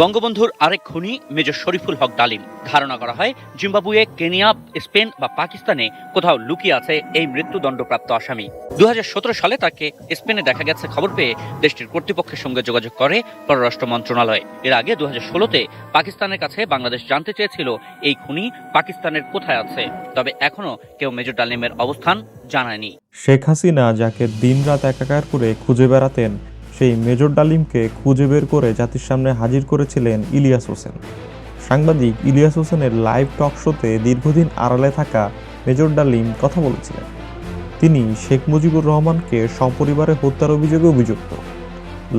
বঙ্গবন্ধুর আরেক খুনি, মেজর শরীফুল হক ডালিম। ধারণা করা হয়, জিম্বাবুয়ে, কেনিয়া, স্পেন বা পাকিস্তানে কোথাও লুকিয়ে আছে এই মৃত্যুদণ্ডপ্রাপ্ত আসামি। দুহাজার সতেরো সালে তাকে স্পেনে দেখা গেছে খবর পেয়ে দেশটির কর্তৃপক্ষের সঙ্গে যোগাযোগ করে পররাষ্ট্র মন্ত্রণালয়। এর আগে দু ষোলোতে পাকিস্তানের কাছে বাংলাদেশ জানতে চেয়েছিল এই খুনি পাকিস্তানের কোথায় আছে। তবে এখনও কেউ মেজর ডালিমের অবস্থান জানায়নি। শেখ হাসিনা, যাকে দিনরাত একাকার করে খুঁজে বেড়াতেন সেই মেজর ডালিমকে খুঁজে বের করে জাতির সামনে হাজির করেছিলেন ইলিয়াস হোসেন। সাংবাদিক ইলিয়াস হোসেনের লাইভ টক শোতে দীর্ঘদিন আড়ালে থাকা মেজর ডালিম কথা বলেছিলেন। তিনি শেখ মুজিবুর রহমানকে সপরিবারে হত্যার অভিযোগে অভিযুক্ত।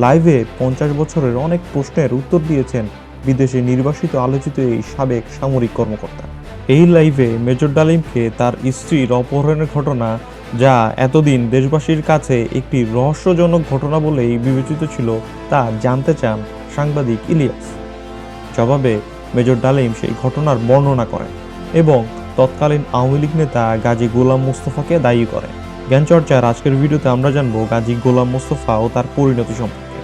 লাইভে পঞ্চাশ বছরের অনেক প্রশ্নের উত্তর দিয়েছেন বিদেশে নির্বাসিত আলোচিত এই সাবেক সামরিক কর্মকর্তা। এই লাইভে মেজর ডালিমকে তার স্ত্রীর অপহরণের ঘটনা যা এতদিন দেশবাসীর কাছে একটি রহস্যজনক ঘটনা বলেই বিবেচিত ছিল তা জানতে চান সাংবাদিক ইলিয়াস। জবাবে মেজর ডালিম সেই ঘটনার বর্ণনা করেন এবং তৎকালীন আওয়ামী লীগ নেতা গাজী গোলাম মোস্তফাকে দায়ী করেন। জ্ঞানচর্চার আজকের ভিডিওতে আমরা জানব গাজী গোলাম মোস্তফা ও তার পরিণতি সম্পর্কে।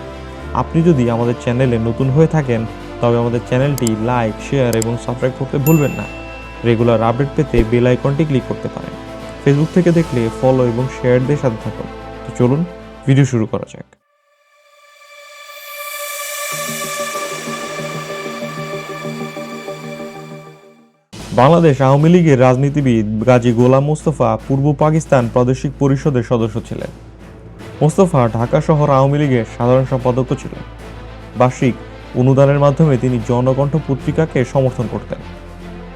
আপনি যদি আমাদের চ্যানেলে নতুন হয়ে থাকেন, তবে আমাদের চ্যানেলটি লাইক, শেয়ার এবং সাবস্ক্রাইব করতে ভুলবেন না। রেগুলার আপডেট পেতে বেল আইকনটি ক্লিক করতে পারেন। ফেসবুক থেকে দেখলে ফলো এবং শেয়ার দিয়ে সাথে থাকুন তো চলুন ভিডিও শুরু করা যাক। বাংলাদেশ আওয়ামী লীগের রাজনীতিবিদ গাজী গোলাম মোস্তফা পূর্ব পাকিস্তান প্রাদেশিক পরিষদের সদস্য ছিলেন। মোস্তফা ঢাকা শহর আওয়ামী লীগের সাধারণ সম্পাদক ছিলেন। বার্ষিক অনুদানের মাধ্যমে তিনি জনকণ্ঠ পত্রিকাকে সমর্থন করতেন।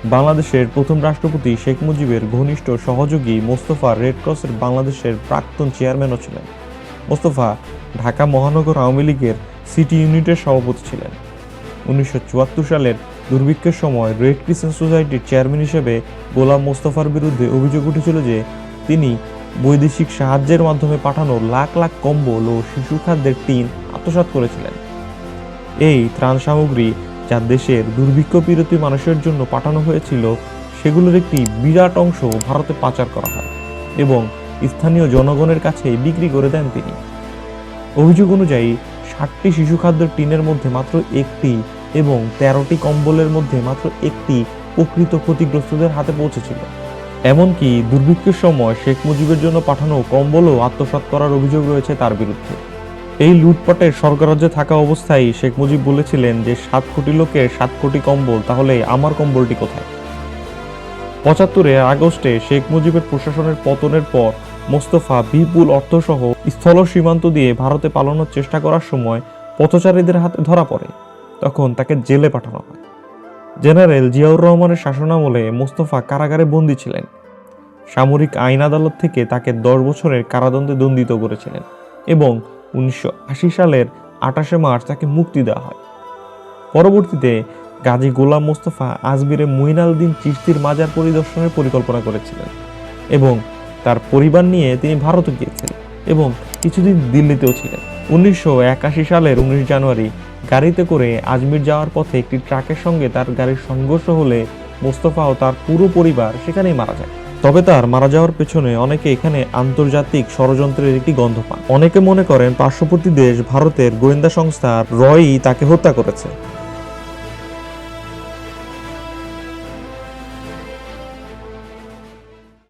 বাংলাদেশের প্রথম রাষ্ট্রপতি শেখ মুজিবের ঘনিষ্ঠ সহযোগী মোস্তফা রেড ক্রসের বাংলাদেশের প্রাক্তন চেয়ারম্যানও ছিলেন। মোস্তফা ঢাকা মহানগর আওয়ামী লীগের সিটি ইউনিটের সভাপতি ছিলেন। উনিশশো চুয়াত্তর সালের দুর্ভিক্ষের সময় রেড ক্রিসেন্ট সোসাইটির চেয়ারম্যান হিসেবে গোলাম মোস্তফার বিরুদ্ধে অভিযোগ উঠেছিল যে তিনি বৈদেশিক সাহায্যের মাধ্যমে পাঠানো লাখ লাখ কম্বল ও শিশু খাদ্যের টিন আত্মসাৎ করেছিলেন। এই ত্রাণ সামগ্রী যা দেশের দুর্ভিক্ষ পীড়িত মানুষের জন্য পাঠানো হয়েছিল, সেগুলোর একটি বিরাট অংশ ভারতে পাচার করা হয় এবং স্থানীয় জনগণের কাছে বিক্রি করে দেন তিনি। অভিযোগ অনুযায়ী, ষাটটি শিশু খাদ্যের টিনের মধ্যে মাত্র একটি এবং তেরোটি কম্বলের মধ্যে মাত্র একটি প্রকৃত ক্ষতিগ্রস্তদের হাতে পৌঁছেছিল। এমনকি দুর্ভিক্ষের সময় শেখ মুজিবের জন্য পাঠানো কম্বলও আত্মসাৎ করার অভিযোগ রয়েছে তার বিরুদ্ধে। এই লুটপাটের স্বর্গরাজ্যে থাকা অবস্থায় শেখ মুজিব বলেছিলেন যে, সাত কোটি লোকের সাত কোটি কম্বল, তাহলে আমার কম্বলটি কোথায়? পঁচাত্তরের আগস্টে শেখ মুজিবের প্রশাসনের পতনের পর মোস্তফা, বিপুল অর্থসহ স্থল সীমান্ত দিয়ে ভারতে পালানোর চেষ্টা করার সময় পথচারীদের হাতে ধরা পড়ে। তখন তাকে জেলে পাঠানো হয়। জেনারেল জিয়াউর রহমানের শাসনামলে মোস্তফা কারাগারে বন্দী ছিলেন। সামরিক আইন আদালত থেকে তাকে দশ বছরের কারাদণ্ডে দণ্ডিত করেছিলেন এবং উনিশশো আশি সালের আঠাশে মার্চ তাকে মুক্তি দেওয়া হয়। পরবর্তীতে গাজী গোলাম মোস্তফা আজমিরে মুইনালদিন চিস্তির মাজার পরিদর্শনের পরিকল্পনা করেছিলেন এবং তার পরিবার নিয়ে তিনি ভারতে গিয়েছিলেন এবং কিছুদিন দিল্লিতেও ছিলেন। উনিশশো একাশি সালের উনিশ জানুয়ারি গাড়িতে করে আজমির যাওয়ার পথে একটি ট্রাকের সঙ্গে তার গাড়ির সংঘর্ষ হলে মোস্তফা ও তার পুরো পরিবার সেখানেই মারা যায় তবে তার মারা যাওয়ার পেছনে অনেকে এখানে আন্তর্জাতিক ষড়যন্ত্রের একটি গন্ধ পান। অনেকে মনে করেন পার্শ্ববর্তী দেশ ভারতের গোয়েন্দা সংস্থা রয়ই তাকে হত্যা করেছে।